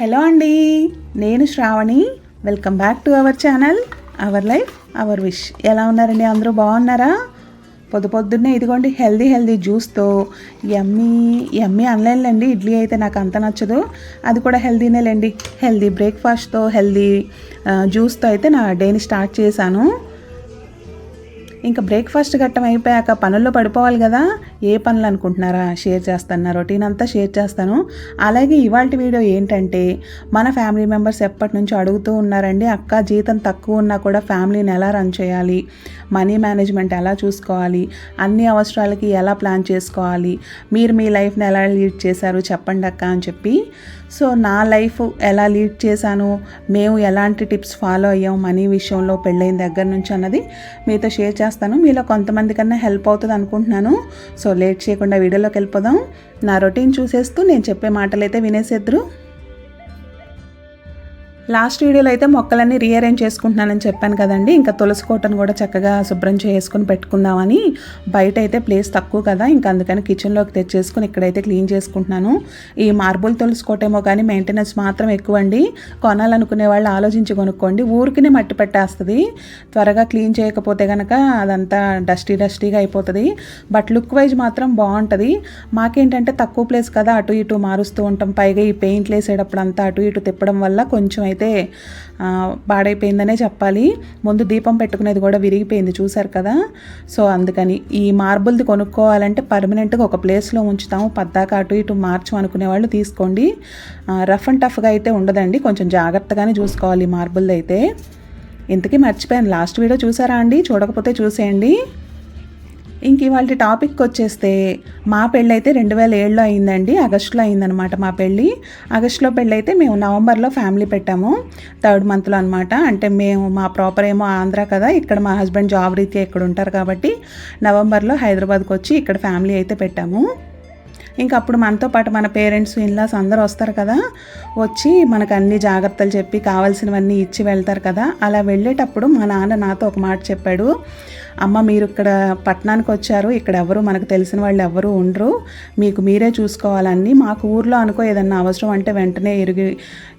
Hello అండి నేను Sravani. Welcome back to our channel our life our wish ఎలా ఉన్నారండి? అందరూ బాగున్నారా? పొద్దు పొద్దున్నే ఇదిగోండి హెల్దీ హెల్దీ జ్యూస్తో ఎమ్మీ ఎమ్మీ అనలేనులేండి ఇడ్లీ అయితే నాకు అంత నచ్చదు. అది కూడా హెల్దీనేలేండి హెల్దీ బ్రేక్ఫాస్ట్తో హెల్దీ జ్యూస్తో అయితే నా డేని స్టార్ట్ చేశాను. ఇంకా బ్రేక్ఫాస్ట్ ఘట్టం అయిపోయాక పనుల్లో పడిపోవాలి కదా ఏ పనులు అనుకుంటున్నారా? షేర్ చేస్తాను. రొటీన్ అంతా షేర్ చేస్తాను. అలాగే ఇవాళ వీడియో ఏంటంటే మన ఫ్యామిలీ మెంబర్స్ ఎప్పటి నుంచో అడుగుతూ ఉన్నారండి అక్క జీతం తక్కువ ఉన్నా కూడా ఫ్యామిలీని ఎలా రన్ చేయాలి? మనీ మేనేజ్మెంట్ ఎలా చూసుకోవాలి? అన్ని అవసరాలకి ఎలా ప్లాన్ చేసుకోవాలి? మీరు మీ లైఫ్ని ఎలా లీడ్ చేశారు? చెప్పండి అక్క అని చెప్పి. సో నా లైఫ్ ఎలా లీడ్ చేశాను? మేము ఎలాంటి టిప్స్ ఫాలో అయ్యాం? మనీ విషయంలో పెళ్ళైన దగ్గర నుంచి అన్నది మీతో షేర్ చేస్తాను. మీలో కొంతమంది కన్నా హెల్ప్ అవుతుంది అనుకుంటున్నాను. సో లేట్ చేయకుండా వీడియోలోకి వెళ్ళిపోదాం. నా రొటీన్ చూసేస్తూ నేను చెప్పే మాటలు అయితే వినేసేద్దరు. లాస్ట్ వీడియోలో అయితే మొక్కలన్నీ రీఅరేంజ్ చేసుకుంటున్నానని చెప్పాను కదండి. ఇంకా తులసి కోటను కూడా చక్కగా శుభ్రం చేసుకుని పెట్టుకుందామని బయట అయితే ప్లేస్ తక్కువ కదా. ఇంకా అందుకని కిచెన్లోకి తెచ్చేసుకుని ఇక్కడైతే క్లీన్ చేసుకుంటున్నాను. ఈ మార్బుల్ తులసి కోట ఏమో కానీ మెయింటెనెన్స్ మాత్రం ఎక్కువ అండి కొనాలనుకునే వాళ్ళు ఆలోచించి కొనుక్కోండి. ఊరికినే మట్టి పెట్టేస్తుంది. త్వరగా క్లీన్ చేయకపోతే కనుక అదంతా డస్టీ డస్టీగా అయిపోతుంది. బట్ లుక్ వైజ్ మాత్రం బాగుంటుంది. మాకేంటంటే తక్కువ ప్లేస్ కదా. అటు ఇటు మారుస్తూ ఉంటాం. పైగా ఈ పెయింట్లు వేసేటప్పుడు అంతా అటు ఇటు తిప్పడం వల్ల కొంచెం అయితే అయితే పాడైపోయిందనే చెప్పాలి. ముందు దీపం పెట్టుకునేది కూడా విరిగిపోయింది చూసారు కదా? సో అందుకని ఈ మార్బుల్ది కొనుక్కోవాలంటే పర్మనెంట్గా ఒక ప్లేస్లో ఉంచుతాము. పద్దాక అటు ఇటు మార్చు అనుకునే వాళ్ళు తీసుకోండి. రఫ్ అండ్ టఫ్గా అయితే ఉండదండి. కొంచెం జాగ్రత్తగానే చూసుకోవాలి ఈ మార్బుల్ది అయితే ఇంతకీ మర్చిపోయాను. లాస్ట్ వీడియో చూసారా అండి? చూడకపోతే చూసేయండి. ఇంక ఇవాళ టాపిక్ వచ్చేస్తే మా పెళ్ళి అయితే రెండు వేల ఏడులో అయిందండి ఆగస్టులో అయిందనమాట మా పెళ్ళి. ఆగస్టులో పెళ్ళి అయితే మేము నవంబర్లో ఫ్యామిలీ పెట్టాము థర్డ్ మంత్లో అనమాట అంటే మేము మా ప్రాపర్ ఏమో ఆంధ్ర కదా ఇక్కడ మా హస్బెండ్ జాబ్ రీత్యా ఇక్కడ ఉంటారు కాబట్టి నవంబర్లో హైదరాబాద్కి వచ్చి ఇక్కడ ఫ్యామిలీ అయితే పెట్టాము. ఇంకా అప్పుడు మనతో పాటు మన పేరెంట్స్ ఇన్లాస్ అందరూ వస్తారు కదా వచ్చి మనకు అన్ని జాగ్రత్తలు చెప్పి కావాల్సినవన్నీ ఇచ్చి వెళ్తారు కదా అలా వెళ్ళేటప్పుడు మా నాన్న నాతో ఒక మాట చెప్పాడు. అమ్మ మీరు ఇక్కడ పట్టణానికి వచ్చారు. ఇక్కడ ఎవరు మనకు తెలిసిన వాళ్ళు ఎవరు ఉండరు. మీకు మీరే చూసుకోవాలని మాకు ఊర్లో అనుకో ఏదన్నా అవసరం అంటే వెంటనే ఎరుగు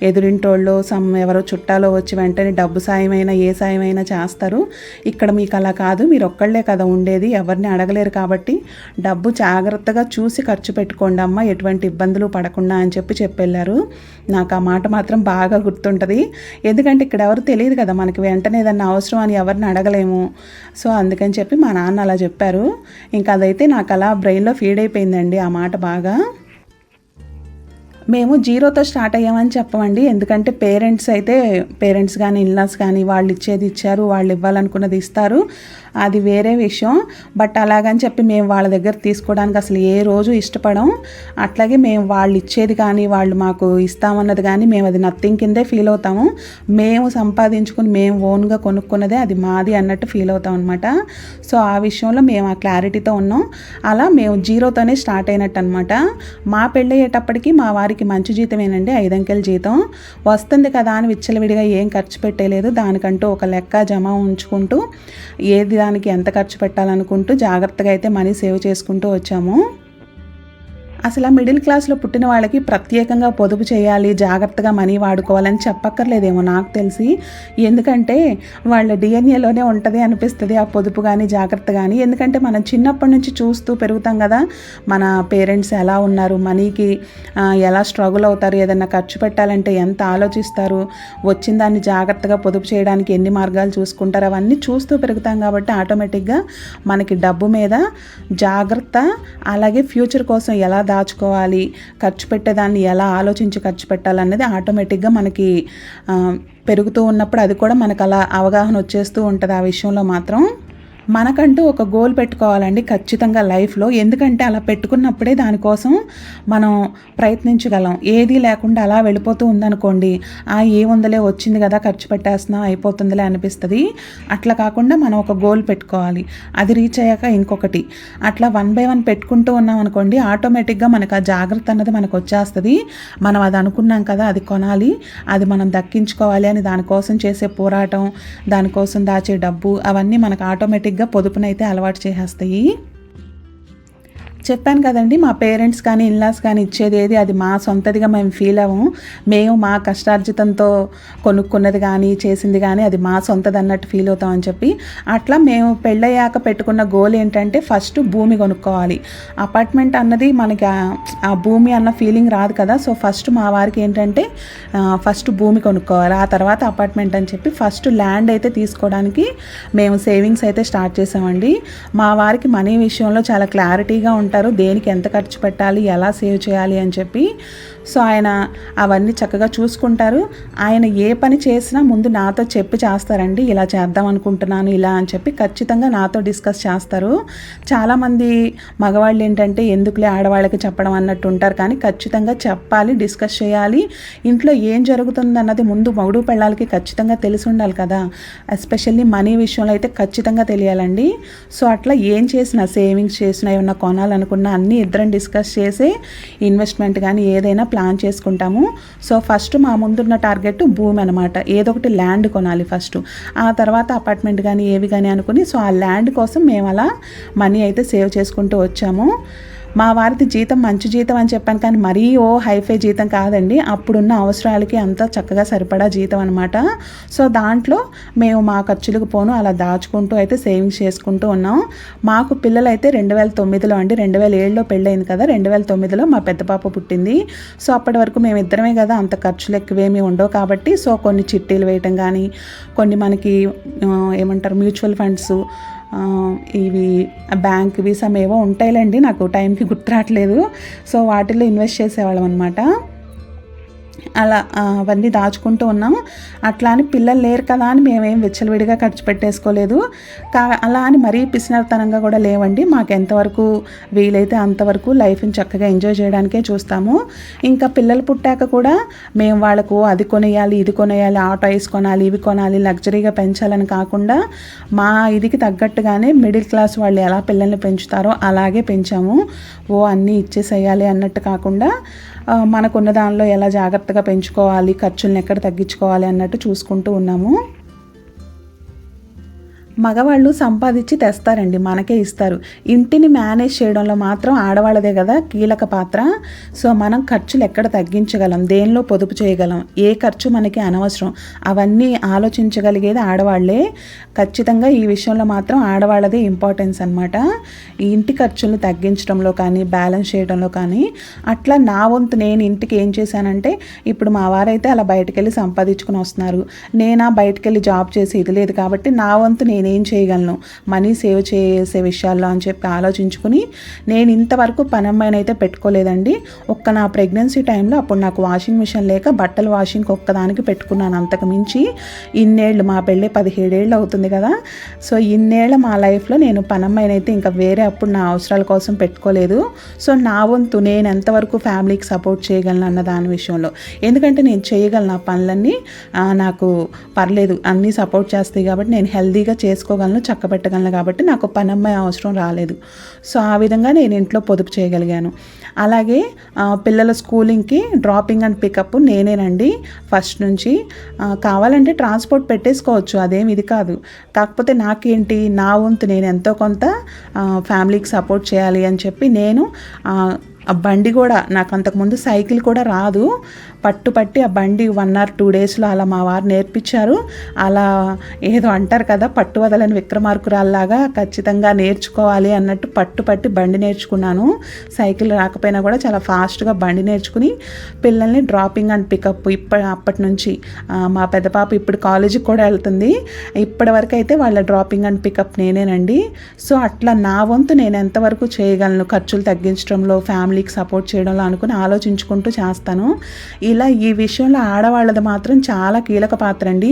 ఎదురింటోళ్ళు సమ్ ఎవరో చుట్టాలో వచ్చి వెంటనే డబ్బు సాయమైనా ఏ సాయమైనా చేస్తారు. ఇక్కడ మీకు అలా కాదు. మీరు ఒక్కళ్ళే కదా ఉండేది. ఎవరిని అడగలేరు కాబట్టి డబ్బు జాగ్రత్తగా చూసి ఖర్చు పెట్టుకోండి అమ్మ. ఎటువంటి ఇబ్బందులు పడకుండా అని చెప్పి చెప్పెళ్ళారు. నాకు ఆ మాట మాత్రం బాగా గుర్తుంటుంది. ఎందుకంటే ఇక్కడ ఎవరు తెలియదు కదా మనకి. వెంటనే ఏదన్నా అవసరం అని ఎవరిని అడగలేము. సో అందుకని చెప్పి మా నాన్న అలా చెప్పారు. ఇంకా అదైతే నాకు అలా బ్రెయిన్లో ఫీడ్ అయిపోయిందండి ఆ మాట బాగా. మేము జీరోతో స్టార్ట్ అయ్యామని చెప్పమండి. ఎందుకంటే పేరెంట్స్ అయితే పేరెంట్స్ కానీ ఇన్లాస్ కానీ వాళ్ళు ఇచ్చేది ఇచ్చారు వాళ్ళు ఇవ్వాలనుకున్నది ఇస్తారు. అది వేరే విషయం. బట్ అలాగని చెప్పి మేము వాళ్ళ దగ్గర తీసుకోవడానికి అసలు ఏ రోజు ఇష్టపడం. అట్లాగే మేము వాళ్ళు ఇచ్చేది కానీ వాళ్ళు మాకు ఇస్తామన్నది కానీ మేము అది నథింగ్ కిందే ఫీల్ అవుతాము. మేము సంపాదించుకుని మేము ఓన్గా కొనుక్కున్నదే అది మాది అన్నట్టు ఫీల్ అవుతాం అనమాట సో ఆ విషయంలో మేము ఆ క్లారిటీతో ఉన్నాం. అలా మేము జీరోతోనే స్టార్ట్ అయినట్టు అనమాట మా పెళ్ళి అయ్యేటప్పటికి మా వారికి మంచి జీతమేనండి ఐదంకెల జీతం. వస్తుంది కదా అని విచ్చలవిడిగా ఏం ఖర్చు పెట్టలేదు. దానికంటూ ఒక లెక్క జమ ఉంచుకుంటూ ఏది దానికి ఎంత ఖర్చు పెట్టాలనుకుంటూ జాగ్రత్తగా అయితే మనీ సేవ్ చేసుకుంటూ వచ్చాము. అసలు ఆ మిడిల్ క్లాస్లో పుట్టిన వాళ్ళకి ప్రత్యేకంగా పొదుపు చేయాలి జాగ్రత్తగా మనీ వాడుకోవాలని చెప్పక్కర్లేదేమో నాకు తెలిసి. ఎందుకంటే వాళ్ళ డిఎన్ఏలోనే ఉంటుంది అనిపిస్తుంది ఆ పొదుపు కానీ జాగ్రత్త కానీ ఎందుకంటే మనం చిన్నప్పటి నుంచి చూస్తూ పెరుగుతాం కదా మన పేరెంట్స్ ఎలా ఉన్నారు మనీకి ఎలా స్ట్రగుల్ అవుతారు ఏదన్నా ఖర్చు పెట్టాలంటే ఎంత ఆలోచిస్తారు వచ్చిన దాన్ని జాగ్రత్తగా పొదుపు చేయడానికి ఎన్ని మార్గాలు చూసుకుంటారు అవన్నీ చూస్తూ పెరుగుతాం కాబట్టి ఆటోమేటిక్గా మనకి డబ్బు మీద జాగ్రత్త అలాగే ఫ్యూచర్ కోసం ఎలా దాచుకోవాలి ఖర్చు పెట్టేదాన్ని ఎలా ఆలోచించి ఖర్చు పెట్టాలన్నది ఆటోమేటిక్గా మనకి పెరుగుతూ ఉన్నప్పుడు అది కూడా మనకు అలా అవగాహన వచ్చేస్తూ ఉంటుంది ఆ విషయంలో మాత్రం. మనకంటూ ఒక గోల్ పెట్టుకోవాలండి ఖచ్చితంగా లైఫ్లో. ఎందుకంటే అలా పెట్టుకున్నప్పుడే దానికోసం మనం ప్రయత్నించగలం. ఏదీ లేకుండా అలా వెళ్ళిపోతూ ఉందనుకోండి ఆ ఏముందలే వచ్చింది కదా ఖర్చు పెట్టేస్తున్నాం అయిపోతుందిలే అనిపిస్తుంది. అట్లా కాకుండా మనం ఒక గోల్ పెట్టుకోవాలి. అది రీచ్ అయ్యాక ఇంకొకటి. అట్లా వన్ బై వన్ పెట్టుకుంటూ ఉన్నాం అనుకోండి ఆటోమేటిక్గా మనకు ఆ జాగ్రత్త అన్నది మనకు వచ్చేస్తుంది. మనం అది అనుకున్నాం కదా అది కొనాలి అది మనం దక్కించుకోవాలి అని దానికోసం చేసే పోరాటం దానికోసం దాచే డబ్బు అవన్నీ మనకు ఆటోమేటిక్ ఆటోమేటిక్గా పొదుపునైతే అలవాటు చేసేస్తాయి. చెప్పాను కదండి మా పేరెంట్స్ కానీ ఇన్లాస్ కానీ ఇచ్చేది ఏది అది మా సొంతదిగా మేము ఫీల్ అవ్వము. మేము మా కష్టార్జితంతో కొనుక్కున్నది కానీ చేసింది కానీ అది మా సొంతది అన్నట్టు ఫీల్ అవుతామని చెప్పి అట్లా మేము పెళ్ళయ్యాక పెట్టుకున్న గోల్ ఏంటంటే ఫస్ట్ భూమి కొనుక్కోవాలి. అపార్ట్మెంట్ అన్నది మనకి ఆ- భూమి అన్న ఫీలింగ్ రాదు కదా సో ఫస్ట్ మా వారికి ఏంటంటే ఫస్ట్ భూమి కొనుక్కోవాలి ఆ తర్వాత అపార్ట్మెంట్ అని చెప్పి ఫస్ట్ ల్యాండ్ అయితే తీసుకోవడానికి మేము సేవింగ్స్ అయితే స్టార్ట్ చేసామండి. మా వారికి మనీ విషయంలో చాలా క్లారిటీగా ఉంటారు దేనికి ఎంత ఖర్చు పెట్టాలి ఎలా సేవ్ చేయాలి అని చెప్పి. సో ఆయన అవన్నీ చక్కగా చూసుకుంటారు. ఆయన ఏ పని చేసినా ముందు నాతో చెప్పి చేస్తారండి ఇలా చేద్దాం అనుకుంటున్నాను ఇలా అని చెప్పి ఖచ్చితంగా నాతో డిస్కస్ చేస్తారు. చాలామంది మగవాళ్ళు ఏంటంటే ఎందుకులే ఆడవాళ్ళకి చెప్పడం అన్నట్టు ఉంటారు. కానీ ఖచ్చితంగా చెప్పాలి డిస్కస్ చేయాలి. ఇంట్లో ఏం జరుగుతుంది అన్నది ముందు మగుడు పెళ్ళాలకి ఖచ్చితంగా తెలిసి ఉండాలి కదా. ఎస్పెషల్లీ మనీ విషయంలో అయితే ఖచ్చితంగా తెలియాలండి. సో అట్లా ఏం చేసినా సేవింగ్స్ చేసినా ఏమన్నా అనుకున్న అన్నీ ఇద్దరం డిస్కస్ చేసి ఇన్వెస్ట్మెంట్ కానీ ఏదైనా ప్లాన్ చేసుకుంటాము. సో ఫస్ట్ మా ముందున్న టార్గెట్ భూమి అనమాట ఏదో ఒకటి ల్యాండ్ కొనాలి ఫస్ట్. ఆ తర్వాత అపార్ట్మెంట్ కానీ ఏవి కానీ అనుకుని సో ఆ ల్యాండ్ కోసం మేము అలా మనీ అయితే సేవ్ చేసుకుంటూ వచ్చాము. మా వారిది జీతం మంచి జీతం అని చెప్పాను కానీ మరీ ఓ హైఫై జీతం కాదండి. అప్పుడున్న అవసరాలకి అంతా చక్కగా సరిపడా జీతం అనమాట సో దాంట్లో మేము మా ఖర్చులకు పోను అలా దాచుకుంటూ అయితే సేవింగ్స్ చేసుకుంటూ ఉన్నాం. మాకు పిల్లలైతే రెండు వేల తొమ్మిదిలో అండి. రెండు వేల ఏడులో పెళ్ళయింది కదా. రెండు వేల తొమ్మిదిలో మా పెద్ద పాప పుట్టింది. సో అప్పటి వరకు మేము ఇద్దరమే కదా అంత ఖర్చులు ఎక్కువేమీ ఉండవు కాబట్టి సో కొన్ని చిట్టీలు వేయటం కానీ కొన్ని మనకి ఏమంటారు మ్యూచువల్ ఫండ్స్ ఇవి బ్యాంక్ సమ్ ఏవో ఉంటాయిలేండి నాకు టైంకి గుర్తు రావట్లేదు. సో వాటిల్లో ఇన్వెస్ట్ చేసేవాళ్ళం అనమాట అలా అవన్నీ దాచుకుంటూ ఉన్నాం అట్లా అని పిల్లలు లేరు కదా అని మేమేం విచ్చలవిడిగా ఖర్చు పెట్టేసుకోలేదు. కా అలా అని మరీ పిసినతనంగా కూడా లేవండి. మాకు ఎంతవరకు వీలైతే అంతవరకు లైఫ్ని చక్కగా ఎంజాయ్ చేయడానికే చూస్తాము. ఇంకా పిల్లలు పుట్టాక కూడా మేము వాళ్ళకు అది కొనేయాలి ఇది కొనేయాలి ఆ టాయ్స్ కొనాలి ఇవి కొనాలి లగ్జరీగా పెంచాలని కాకుండా మా ఇదికి తగ్గట్టుగానే మిడిల్ క్లాస్ వాళ్ళు ఎలా పిల్లల్ని పెంచుతారో అలాగే పెంచాము. ఓ అన్నీ ఇచ్చేసేయాలి అన్నట్టు కాకుండా మనకున్న దానిలో ఎలా జాగ్రత్త జాగ్రత్తగా పెంచుకోవాలి ఖర్చులను ఎక్కడ తగ్గించుకోవాలి అన్నట్టు చూసుకుంటూ ఉన్నాము. మగవాళ్ళు సంపాదించి తెస్తారండి మనకే ఇస్తారు. ఇంటిని మేనేజ్ చేయడంలో మాత్రం ఆడవాళ్ళదే కదా కీలక పాత్ర. సో మనం ఖర్చులు ఎక్కడ తగ్గించగలం? దేనిలో పొదుపు చేయగలం? ఏ ఖర్చు మనకి అనవసరం? అవన్నీ ఆలోచించగలిగేది ఆడవాళ్ళే ఖచ్చితంగా ఈ విషయంలో మాత్రం ఆడవాళ్ళదే ఇంపార్టెన్స్ అనమాట ఇంటి ఖర్చులను తగ్గించడంలో కానీ బ్యాలెన్స్ చేయడంలో కానీ అట్లా నా వంతు నేను ఇంటికి ఏం చేశానంటే ఇప్పుడు మా వారైతే అలా బయటకెళ్ళి సంపాదించుకుని వస్తున్నారు. నేనా బయటకెళ్ళి జాబ్ చేసి ఇది లేదు కాబట్టి నా వంతు నేనే చేయగలను? మనీ సేవ్ చేసే విషయాల్లో అని చెప్పి ఆలోచించుకుని నేను ఇంతవరకు పనమ్మాయిని అయితే పెట్టుకోలేదండి. ఒక్క నా ప్రెగ్నెన్సీ టైంలో అప్పుడు నాకు వాషింగ్ మిషన్ లేక బట్టలు వాషింగ్ ఒక్కదానికి పెట్టుకున్నాను అంతకు మించి. ఇన్నేళ్ళు మా పెళ్ళి పదిహేడేళ్ళు అవుతుంది కదా. సో ఇన్నేళ్ళ మా లైఫ్లో నేను పనమ్మాయిని అయితే ఇంకా వేరే అప్పుడు నా అవసరాల కోసం పెట్టుకోలేదు. సో నా వంతు నేను ఎంతవరకు ఫ్యామిలీకి సపోర్ట్ చేయగలను అన్న దాని విషయంలో. ఎందుకంటే నేను చేయగలను ఆ పనులన్నీ. నాకు పర్లేదు అన్నీ సపోర్ట్ చేస్తాయి కాబట్టి నేను హెల్తీగా చేసుకోగలను చక్కబెట్టగలను కాబట్టి నాకు పనమ్మాయి అవసరం రాలేదు. సో ఆ విధంగా నేను ఇంట్లో పొదుపు చేయగలిగాను. అలాగే పిల్లల స్కూలింగ్కి డ్రాపింగ్ అండ్ పికప్ నేనేనండి ఫస్ట్ నుంచి కావాలంటే ట్రాన్స్పోర్ట్ పెట్టేసుకోవచ్చు అదేం ఇది కాదు. కాకపోతే నాకేంటి నా వంతు నేను ఎంతో కొంత ఫ్యామిలీకి సపోర్ట్ చేయాలి అని చెప్పి నేను బండి కూడా నాకు అంతకుముందు సైకిల్ కూడా రాదు. పట్టు పట్టి ఆ బండి వన్ ఆర్ టూ డేస్లో అలా మా వారు నేర్పించారు. అలా ఏదో అంటారు కదా పట్టు వదలని విక్రమార్కురాల్లాగా ఖచ్చితంగా నేర్చుకోవాలి అన్నట్టు పట్టు పట్టి బండి నేర్చుకున్నాను. సైకిల్ రాకపోయినా కూడా చాలా ఫాస్ట్గా బండి నేర్చుకుని పిల్లల్ని డ్రాపింగ్ అండ్ పికప్ ఇప్పటి అప్పటి నుంచి. మా పెద్ద పాప ఇప్పుడు కాలేజీకి కూడా వెళ్తుంది. ఇప్పటి వరకు అయితే వాళ్ళ డ్రాపింగ్ అండ్ పికప్ నేనేనండి. సో అట్లా నా వంతు నేను ఎంతవరకు చేయగలను ఖర్చులు తగ్గించడంలో ఫ్యామిలీకి సపోర్ట్ చేయడంలో అనుకుని ఆలోచించుకుంటూ చేస్తాను. ఇలా ఈ విషయంలో ఆడవాళ్ళది మాత్రం చాలా కీలక పాత్ర అండి.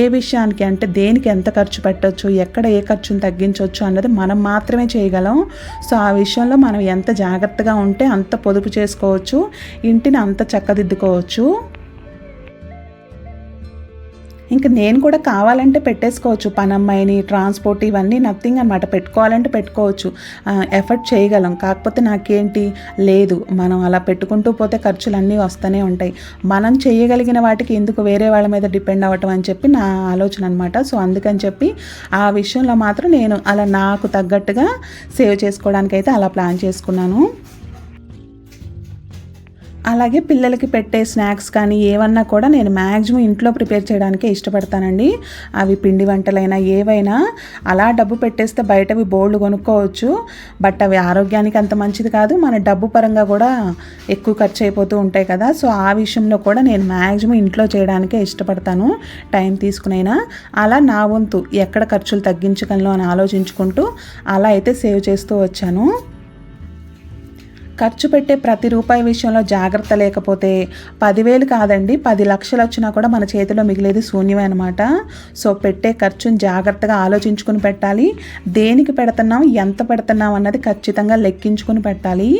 ఏ విషయానికి అంటే దేనికి ఎంత ఖర్చు పెట్టవచ్చు ఎక్కడ ఏ ఖర్చును తగ్గించవచ్చు అన్నది మనం మాత్రమే చేయగలం. సో ఆ విషయంలో మనం ఎంత జాగ్రత్తగా ఉంటే అంత పొదుపు చేసుకోవచ్చు ఇంటిని అంత చక్కదిద్దుకోవచ్చు. ఇంకా నేను కూడా కావాలంటే పెట్టేసుకోవచ్చు. పనమ్మాయిని ట్రాన్స్పోర్ట్ ఇవన్నీ నథింగ్ అనమాట పెట్టుకోవాలంటే పెట్టుకోవచ్చు. ఎఫర్ట్ చేయగలం. కాకపోతే నాకేంటి? లేదు. మనం అలా పెట్టుకుంటూ పోతే ఖర్చులు అన్నీ వస్తూనే ఉంటాయి. మనం చేయగలిగిన వాటికి ఎందుకు వేరే వాళ్ళ మీద డిపెండ్ అవ్వటం అని చెప్పి నా ఆలోచన అనమాట సో అందుకని చెప్పి ఆ విషయంలో మాత్రం నేను అలా నాకు తగ్గట్టుగా సేవ్ చేసుకోవడానికి అయితే అలా ప్లాన్ చేసుకున్నాను. అలాగే పిల్లలకి పెట్టే స్నాక్స్ కానీ ఏవన్నా కూడా నేను మ్యాక్సిమం ఇంట్లో ప్రిపేర్ చేయడానికే ఇష్టపడతానండి. అవి పిండి వంటలైనా ఏవైనా అలా డబ్బు పెట్టేస్తే బయటవి బోల్డ్ కొనుక్కోవచ్చు. బట్ అవి ఆరోగ్యానికి అంత మంచిది కాదు. మన డబ్బు పరంగా కూడా ఎక్కువ ఖర్చు అయిపోతూ ఉంటాయి కదా. సో ఆ విషయంలో కూడా నేను మ్యాక్సిమం ఇంట్లో చేయడానికే ఇష్టపడతాను. టైం తీసుకునైనా అలా నా వంతు ఎక్కడ ఖర్చులు తగ్గించగలను అని ఆలోచించుకుంటూ అలా అయితే సేవ్ చేస్తూ వచ్చాను. ఖర్చు పెట్టే ప్రతి రూపాయి విషయంలో జాగ్రత్త లేకపోతే పదివేలు కాదండి పది లక్షలు వచ్చినా కూడా మన చేతిలో మిగిలేది శూన్యమే అనమాట సో పెట్టే ఖర్చుని జాగ్రత్తగా ఆలోచించుకుని పెట్టాలి. దేనికి పెడుతున్నాం ఎంత పెడుతున్నాం అన్నది ఖచ్చితంగా లెక్కించుకుని పెట్టాలి.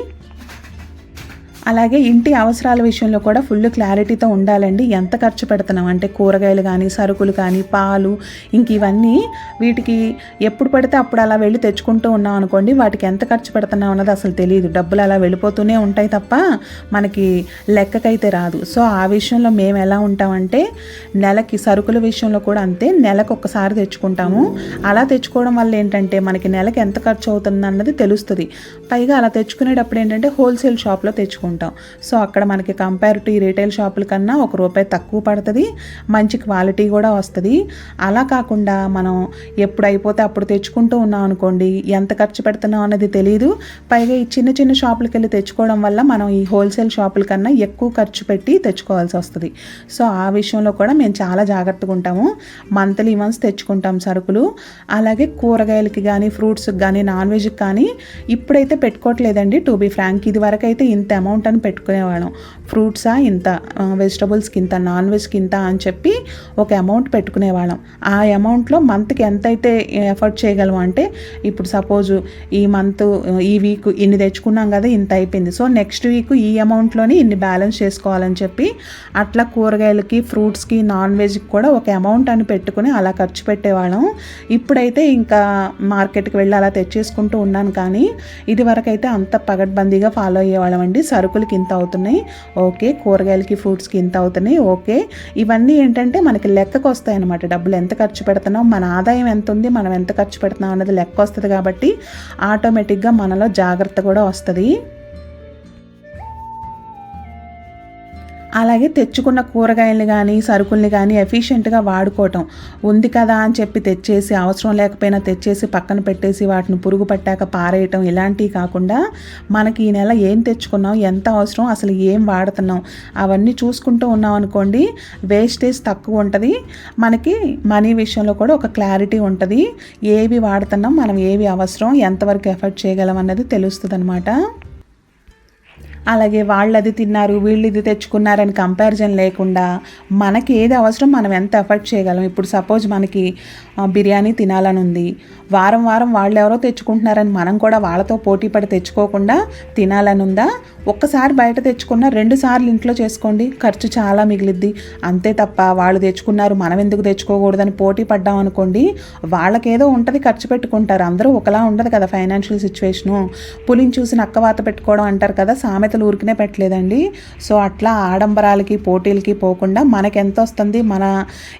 అలాగే ఇంటి అవసరాల విషయంలో కూడా ఫుల్ క్లారిటీతో ఉండాలండి. ఎంత ఖర్చు పెడుతున్నాం? అంటే కూరగాయలు కానీ సరుకులు కానీ పాలు ఇంక ఇవన్నీ వీటికి ఎప్పుడు పడితే అప్పుడు అలా వెళ్ళి తెచ్చుకుంటూ ఉన్నాం అనుకోండి వాటికి ఎంత ఖర్చు పెడుతున్నాం అన్నది అసలు తెలియదు. డబ్బులు అలా వెళ్ళిపోతూనే ఉంటాయి తప్ప మనకి లెక్కకైతే రాదు. సో ఆ విషయంలో మేము ఎలా ఉంటామంటే నెలకి సరుకుల విషయంలో కూడా అంతే నెలకు ఒక్కసారి తెచ్చుకుంటాము. అలా తెచ్చుకోవడం వల్ల ఏంటంటే మనకి నెలకి ఎంత ఖర్చు అవుతుంది అన్నది తెలుస్తుంది. పైగా అలా తెచ్చుకునేటప్పుడు ఏంటంటే హోల్సేల్ షాప్లో తెచ్చుకుంటాం. సో అక్కడ మనకి కంపేర్ టు ఈ రీటైల్ షాపుల కన్నా ఒక రూపాయి తక్కువ పడుతుంది. మంచి క్వాలిటీ కూడా వస్తుంది. అలా కాకుండా మనం ఎప్పుడు అయిపోతే అప్పుడు తెచ్చుకుంటూ ఉన్నాం అనుకోండి ఎంత ఖర్చు పెడుతున్నాం అన్నది తెలియదు పైగా ఈ చిన్న చిన్న షాపులకి వెళ్ళి తెచ్చుకోవడం వల్ల మనం ఈ హోల్సేల్ షాపుల కన్నా ఎక్కువ ఖర్చు పెట్టి తెచ్చుకోవాల్సి వస్తుంది. సో ఆ విషయంలో కూడా మేము చాలా జాగ్రత్తగా ఉంటాము. మంత్లీ వన్స్ తెచ్చుకుంటాం సరుకులు. అలాగే కూరగాయలకి కానీ ఫ్రూట్స్కి కానీ నాన్ వెజ్కి కానీ ఇప్పుడైతే పెట్టుకోవట్లేదండి. టు బీ ఫ్రాంక్ ఇది వరకు అయితే ఇంత అమౌంట్ అమౌంట్ అని పెట్టుకునేవాళ్ళం. ఫ్రూట్సా ఇంత వెజిటబుల్స్కి ఇంత నాన్ వెజ్కి ఇంత అని చెప్పి ఒక అమౌంట్ పెట్టుకునేవాళ్ళం. ఆ అమౌంట్లో మంత్కి ఎంత అయితే ఎఫర్ట్ చేయగలం అంటే ఇప్పుడు సపోజు ఈ మంత్ ఈ వీక్ ఇన్ని తెచ్చుకున్నాం కదా ఇంత అయిపోయింది. సో నెక్స్ట్ వీక్ ఈ అమౌంట్లోనే ఇన్ని బ్యాలెన్స్ చేసుకోవాలని చెప్పి అట్లా కూరగాయలకి ఫ్రూట్స్కి నాన్ వెజ్కి కూడా ఒక అమౌంట్ అని పెట్టుకుని అలా ఖర్చు పెట్టేవాళ్ళం. ఇప్పుడైతే ఇంకా మార్కెట్కి వెళ్ళి అలా తెచ్చేసుకుంటూ ఉన్నాను కానీ ఇది వరకైతే అంత పగడ్బందీగా ఫాలో అయ్యేవాళ్ళం అండి. సరుకులకి ఇంత అవుతున్నాయి. ఓకే కూరగాయలకి ఫ్రూట్స్కి ఇంత అవుతున్నాయి. ఓకే ఇవన్నీ ఏంటంటే మనకి లెక్కకు వస్తాయి అనమాట డబ్బులు ఎంత ఖర్చు పెడుతున్నాం మన ఆదాయం ఎంత ఉంది మనం ఎంత ఖర్చు పెడుతున్నాం అన్నది లెక్క వస్తుంది కాబట్టి ఆటోమేటిక్గా మనలో జాగ్రత్త కూడా వస్తుంది. అలాగే తెచ్చుకున్న కూరగాయలు కానీ సరుకుల్ని కానీ ఎఫిషియెంట్గా వాడుకోవటం. ఉంది కదా అని చెప్పి తెచ్చేసి అవసరం లేకపోయినా తెచ్చేసి పక్కన పెట్టేసి వాటిని పురుగు పట్టాక పారేయటం ఇలాంటివి కాకుండా మనకి ఈ నెల ఏం తెచ్చుకున్నాం ఎంత అవసరం అసలు ఏం వాడుతున్నాం అవన్నీ చూసుకుంటూ ఉన్నాం అనుకోండి వేస్టేజ్ తక్కువ ఉంటుంది. మనకి మనీ విషయంలో కూడా ఒక క్లారిటీ ఉంటుంది. ఏవి వాడుతున్నాం మనం ఏవి అవసరం ఎంతవరకు ఎఫర్ట్ చేయగలం అన్నది తెలుస్తుంది అనమాట అలాగే వాళ్ళు అది తిన్నారు వీళ్ళు ఇది తెచ్చుకున్నారని కంపారిజన్ లేకుండా మనకి ఏది అవసరం మనం ఎంత ఎఫర్ట్ చేయగలం. ఇప్పుడు సపోజ్ మనకి బిర్యానీ తినాలని ఉంది. వారం వారం వాళ్ళు ఎవరో తెచ్చుకుంటున్నారని మనం కూడా వాళ్ళతో పోటీ పడి తెచ్చుకోకుండా తినాలని ఉందా? ఒక్కసారి బయట తెచ్చుకున్న రెండు సార్లు ఇంట్లో చేసుకోండి ఖర్చు చాలా మిగిలిద్ది. అంతే తప్ప వాళ్ళు తెచ్చుకున్నారు మనం ఎందుకు తెచ్చుకోకూడదని పోటీ పడ్డాం అనుకోండి వాళ్ళకేదో ఉంటుంది ఖర్చు పెట్టుకుంటారు. అందరూ ఒకలా ఉండదు కదా ఫైనాన్షియల్ సిచ్యువేషను పులిని చూసి నక్కవాత పెట్టుకోవడం అంటారు కదా అసలు ఊరికనే పెట్టలేదండి. సో అట్లా ఆడంబరాలకి పోటీలకి పోకుండా మనకి ఎంత వస్తుంది మన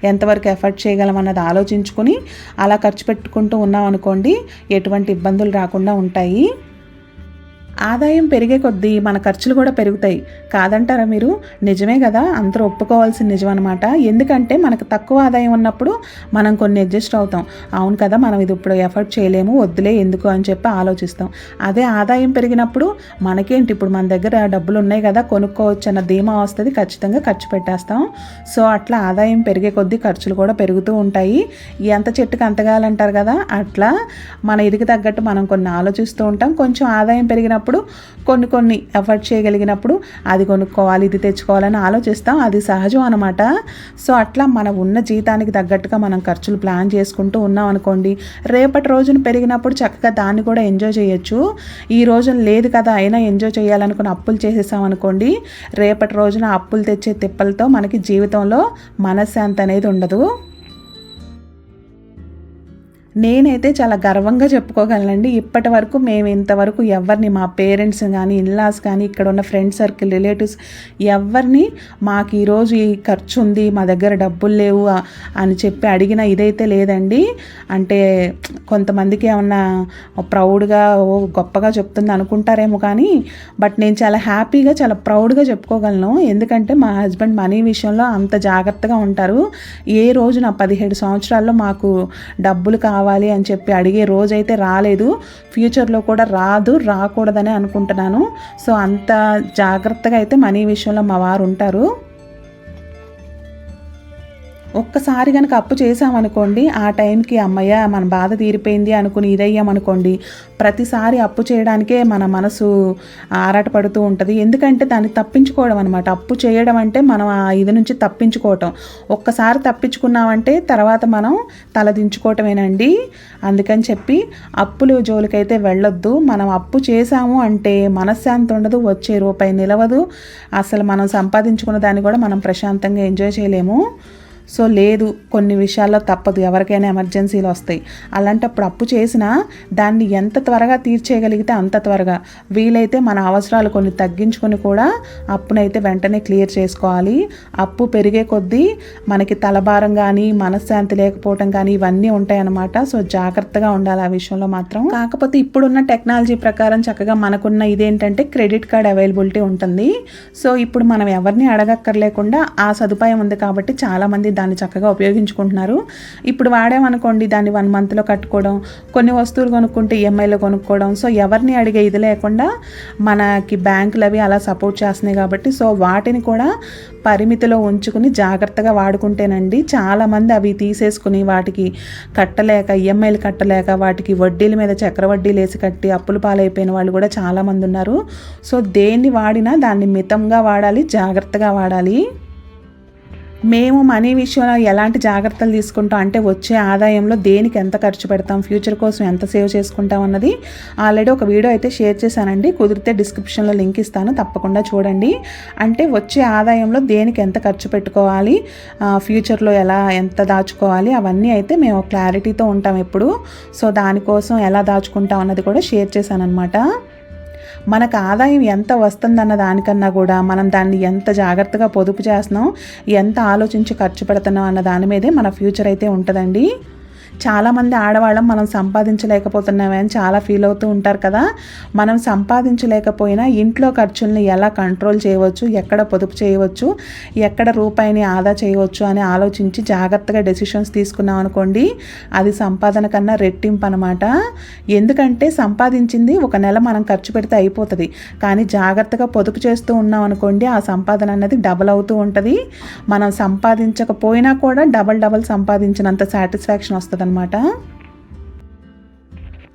ఎంతవరకు ఎఫర్ట్ చేయగలం అన్నది ఆలోచించుకుని అలా ఖర్చు పెట్టుకుంటూ ఉన్నాం అనుకోండి ఎటువంటి ఇబ్బందులు రాకుండా ఉంటాయి. ఆదాయం పెరిగే కొద్దీ మన ఖర్చులు కూడా పెరుగుతాయి. కాదంటారా మీరు? నిజమే కదా అందరూ ఒప్పుకోవాల్సిన నిజం అనమాట ఎందుకంటే మనకు తక్కువ ఆదాయం ఉన్నప్పుడు మనం కొన్ని అడ్జస్ట్ అవుతాం. అవును కదా మనం ఇది ఇప్పుడు ఎఫర్ట్ చేయలేము వద్దులే ఎందుకు అని చెప్పి ఆలోచిస్తాం. అదే ఆదాయం పెరిగినప్పుడు మనకేంటి? ఇప్పుడు మన దగ్గర డబ్బులు ఉన్నాయి కదా కొనుక్కోవచ్చు అన్న ధీమా వస్తుంది ఖచ్చితంగా ఖర్చు పెట్టేస్తాం. సో అట్లా ఆదాయం పెరిగే కొద్దీ ఖర్చులు కూడా పెరుగుతూ ఉంటాయి. ఎంత చెట్టుకు అంతగాలంటారు కదా అట్లా మన ఇదికి తగ్గట్టు మనం కొన్ని ఆలోచిస్తూ ఉంటాం. కొంచెం ఆదాయం పెరిగినప్పుడు కొన్ని కొన్ని ఎఫర్ట్ చేయగలిగినప్పుడు అది కొనుక్కోవాలి ఇది తెచ్చుకోవాలని ఆలోచిస్తాం. అది సహజం అనమాట సో అట్లా మనం ఉన్న జీతానికి తగ్గట్టుగా మనం ఖర్చులు ప్లాన్ చేసుకుంటూ ఉన్నాం అనుకోండి రేపటి రోజున పెరిగినప్పుడు చక్కగా దాన్ని కూడా ఎంజాయ్ చేయొచ్చు. ఈ రోజున లేదు కదా అయినా ఎంజాయ్ చేయాలనుకుని అప్పులు చేసేసాం అనుకోండి రేపటి రోజున అప్పులు తెచ్చే తిప్పలతో మనకి జీవితంలో మనశ్శాంతి అనేది ఉండదు. నేనైతే చాలా గర్వంగా చెప్పుకోగలనండి. ఇప్పటి వరకు మేము ఇంతవరకు ఎవరిని మా పేరెంట్స్ కానీ ఇన్లాస్ కానీ ఇక్కడ ఉన్న ఫ్రెండ్ సర్కిల్ రిలేటివ్స్ ఎవరిని మాకు ఈరోజు ఈ ఖర్చు ఉంది మా దగ్గర డబ్బులు లేవు అని చెప్పి అడిగిన ఇదైతే లేదండి. అంటే కొంతమందికి ఏమన్నా ప్రౌడ్గా ఓ గొప్పగా చెప్తుంది అనుకుంటారేమో కానీ బట్ నేను చాలా హ్యాపీగా చాలా ప్రౌడ్గా చెప్పుకోగలను. ఎందుకంటే మా హస్బెండ్ మనీ విషయంలో అంత జాగ్రత్తగా ఉంటారు. ఏ రోజు నా పదిహేడు సంవత్సరాల్లో మాకు డబ్బులు కావాలి కావాలి అని చెప్పి అడిగే రోజైతే రాలేదు. ఫ్యూచర్లో కూడా రాదు రాకూడదని అనుకుంటున్నాను. సో అంత జాగ్రత్తగా అయితే మనీ విషయంలో మా వారు ఉంటారు. ఒక్కసారి కనుక అప్పు చేసామనుకోండి ఆ టైంకి అమ్మయ్య మన బాధ తీరిపోయింది అనుకుని ఇదయ్యామనుకోండి ప్రతిసారి అప్పు చేయడానికే మన మనసు ఆరాటపడుతూ ఉంటుంది. ఎందుకంటే దాన్ని తప్పించుకోవడం అనమాట అప్పు చేయడం అంటే మనం ఆ ఇది నుంచి తప్పించుకోవటం. ఒక్కసారి తప్పించుకున్నామంటే తర్వాత మనం తలదించుకోవటమేనండి. అందుకని చెప్పి అప్పులు జోలికైతే వెళ్ళొద్దు. మనం అప్పు చేసాము అంటే మనశ్శాంతి ఉండదు వచ్చే రూపాయి నిలవదు. అసలు మనం సంపాదించుకున్న దాన్ని కూడా మనం ప్రశాంతంగా ఎంజాయ్ చేయలేము. సో లేదు కొన్ని విషయాల్లో తప్పదు. ఎవరికైనా ఎమర్జెన్సీలు వస్తాయి. అలాంటప్పుడు అప్పు చేసినా దాన్ని ఎంత త్వరగా తీర్చేయగలిగితే అంత త్వరగా. వీలైతే మన అవసరాలు కొన్ని తగ్గించుకొని కూడా అప్పునైతే వెంటనే క్లియర్ చేసుకోవాలి. అప్పు పెరిగే కొద్దీ మనకి తలభారం కానీ మనశ్శాంతి లేకపోవటం కానీ ఇవన్నీ ఉంటాయన్నమాట. సో జాగ్రత్తగా ఉండాలి ఆ విషయంలో మాత్రం. కాకపోతే ఇప్పుడున్న టెక్నాలజీ ప్రకారం చక్కగా మనకున్న ఇదేంటంటే క్రెడిట్ కార్డ్ అవైలబిలిటీ ఉంటుంది. సో ఇప్పుడు మనం ఎవరిని అడగక్కర్లేకుండా ఆ సదుపాయం ఉంది కాబట్టి చాలామంది దాన్ని చక్కగా ఉపయోగించుకుంటున్నారు. ఇప్పుడు వాడామనుకోండి దాన్ని వన్ మంత్లో కట్టుకోవడం కొన్ని వస్తువులు కొనుక్కుంటే ఈఎంఐలో కొనుక్కోవడం. సో ఎవరిని అడిగే ఇది లేకుండా మనకి బ్యాంకులు అవి అలా సపోర్ట్ చేస్తున్నాయి కాబట్టి సో వాటిని కూడా పరిమితిలో ఉంచుకుని జాగ్రత్తగా వాడుకుంటేనండి చాలామంది అవి తీసేసుకుని వాటికి కట్టలేక ఈఎంఐలు కట్టలేక వాటికి వడ్డీల మీద చక్ర వడ్డీలు వేసి కట్టి అప్పులు పాలైపోయిన వాళ్ళు కూడా చాలామంది ఉన్నారు. సో దేన్ని వాడినా దాన్ని మితంగా వాడాలి జాగ్రత్తగా వాడాలి. మేము మనీ విషయంలో ఎలాంటి జాగ్రత్తలు తీసుకుంటాం అంటే వచ్చే ఆదాయంలో దేనికి ఎంత ఖర్చు పెడతాం ఫ్యూచర్ కోసం ఎంత సేవ్ చేసుకుంటాం అన్నది ఆల్రెడీ ఒక వీడియో అయితే షేర్ చేశానండి. కుదిరితే డిస్క్రిప్షన్లో లింక్ ఇస్తాను తప్పకుండా చూడండి. అంటే వచ్చే ఆదాయంలో దేనికి ఎంత ఖర్చు పెట్టుకోవాలి ఫ్యూచర్లో ఎలా ఎంత దాచుకోవాలి అవన్నీ అయితే మేము క్లారిటీతో ఉంటాం ఎప్పుడు. సో దానికోసం ఎలా దాచుకుంటాం అన్నది కూడా షేర్ చేశాను అనమాట మనకు ఆదాయం ఎంత వస్తుందన్న దానికన్నా కూడా మనం దాన్ని ఎంత జాగ్రత్తగా పొదుపు చేస్తున్నాం ఎంత ఆలోచించి ఖర్చు పెడుతున్నాం అన్న దాని మీదే మన ఫ్యూచర్ అయితే ఉంటుందండి. చాలామంది ఆడవాళ్ళం మనం సంపాదించలేకపోతున్నామే అని చాలా ఫీల్ అవుతూ ఉంటారు కదా. మనం సంపాదించలేకపోయినా ఇంట్లో ఖర్చుల్ని ఎలా కంట్రోల్ చేయవచ్చు ఎక్కడ పొదుపు చేయవచ్చు ఎక్కడ రూపాయిని ఆదా చేయవచ్చు అని ఆలోచించి జాగ్రత్తగా డెసిషన్స్ తీసుకున్నాం అనుకోండి అది సంపాదన కన్నా రెట్టింపు అనమాట ఎందుకంటే సంపాదించింది ఒక నెల మనం ఖర్చు పెడితే అయిపోతుంది. కానీ జాగ్రత్తగా పొదుపు చేస్తూ ఉన్నాం అనుకోండి ఆ సంపాదన అనేది డబల్ అవుతూ ఉంటుంది. మనం సంపాదించకపోయినా కూడా డబల్ డబల్ సంపాదించినంత సాటిస్ఫాక్షన్ వస్తుంది అనమాట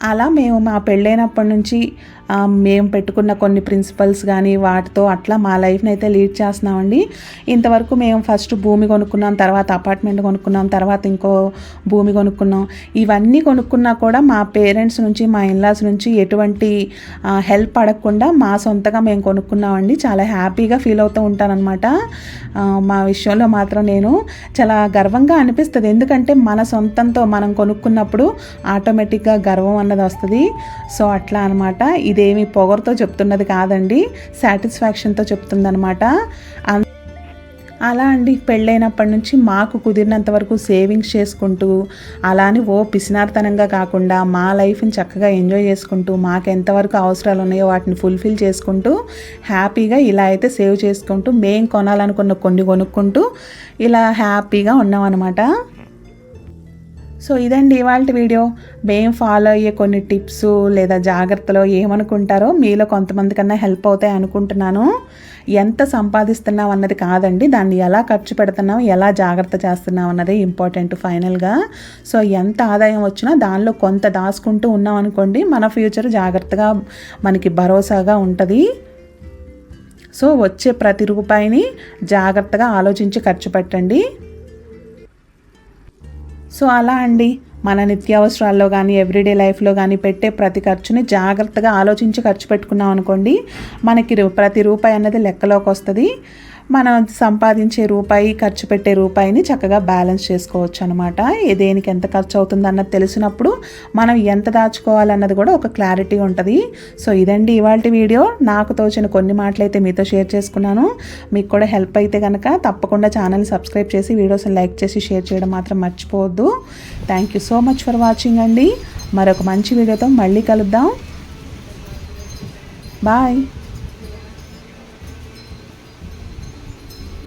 అలా మేము మా పెళ్ళైనప్పటి నుంచి మేము పెట్టుకున్న కొన్ని ప్రిన్సిపల్స్ కానీ వాటితో అట్లా మా లైఫ్ని అయితే లీడ్ చేస్తున్నామండి. ఇంతవరకు మేము ఫస్ట్ భూమి కొనుక్కున్నాం తర్వాత అపార్ట్మెంట్ కొనుక్కున్నాం తర్వాత ఇంకో భూమి కొనుక్కున్నాం. ఇవన్నీ కొనుక్కున్నా కూడా మా పేరెంట్స్ నుంచి మా ఇన్లాస్ నుంచి ఎటువంటి హెల్ప్ అడగకుండా మా సొంతగా మేము కొనుక్కున్నామండి. చాలా హ్యాపీగా ఫీల్ అవుతూ ఉంటానన్నమాట. మా విషయంలో మాత్రం నేను చాలా గర్వంగా అనిపిస్తుంది. ఎందుకంటే మన సొంతంతో మనం కొనుక్కున్నప్పుడు ఆటోమేటిక్గా గర్వం అన్నది వస్తుంది. సో అట్లా అనమాట ఇదేమి పొగరుతో చెప్తున్నది కాదండి సాటిస్ఫాక్షన్తో చెప్తుందనమాట అలా అండి పెళ్ళైనప్పటి నుంచి మాకు కుదిరినంత వరకు సేవింగ్స్ చేసుకుంటూ అలా అని ఓ పిసినార్తనంగా కాకుండా మా లైఫ్ని చక్కగా ఎంజాయ్ చేసుకుంటూ మాకు ఎంతవరకు అవసరాలు ఉన్నాయో వాటిని ఫుల్ఫిల్ చేసుకుంటూ హ్యాపీగా ఇలా అయితే సేవ్ చేసుకుంటూ మేం కొనాలనుకున్న కొన్ని కొనుక్కుంటూ ఇలా హ్యాపీగా ఉన్నాం అనమాట సో ఇదండి ఇవాళ వీడియో. మేము ఫాలో అయ్యే కొన్ని టిప్స్ లేదా జాగ్రత్తలు ఏమనుకుంటారో మీలో కొంతమంది కన్నా హెల్ప్ అవుతాయి అనుకుంటున్నాను. ఎంత సంపాదిస్తున్నాం అన్నది కాదండి దాన్ని ఎలా ఖర్చు పెడుతున్నాం ఎలా జాగ్రత్త చేస్తున్నాం అన్నది ఇంపార్టెంట్ ఫైనల్గా సో ఎంత ఆదాయం వచ్చినా దానిలో కొంత దాచుకుంటూ ఉన్నాం అనుకోండి మన ఫ్యూచర్ జాగ్రత్తగా మనకి భరోసాగా ఉంటుంది. సో వచ్చే ప్రతి రూపాయిని జాగ్రత్తగా ఆలోచించి ఖర్చు పెట్టండి. సో అలా అండి. మన నిత్యావసరాల్లో కానీ ఎవ్రీడే లైఫ్లో కానీ పెట్టే ప్రతి ఖర్చుని జాగ్రత్తగా ఆలోచించి ఖర్చు పెట్టుకున్నాం అనుకోండి మనకి రూ- ప్రతి రూపాయి అన్నది లెక్కలోకి వస్తుంది. మనం సంపాదించే రూపాయి ఖర్చు పెట్టే రూపాయిని చక్కగా బ్యాలెన్స్ చేసుకోవచ్చు అనమాట దేనికి ఎంత ఖర్చు అవుతుంది అన్నది తెలిసినప్పుడు మనం ఎంత దాచుకోవాలన్నది కూడా ఒక క్లారిటీ ఉంటుంది. సో ఇదండి ఇవాళ వీడియో. నాకు తోచిన కొన్ని మాటలు అయితే మీతో షేర్ చేసుకున్నాను. మీకు కూడా హెల్ప్ అయితే కనుక తప్పకుండా ఛానల్ సబ్స్క్రైబ్ చేసి వీడియోస్ని లైక్ చేసి షేర్ చేయడం మాత్రం మర్చిపోవద్దు. Thank you so much for watching అండి. మరొక మంచి వీడియోతో మళ్ళీ కలుద్దాం. బాయ్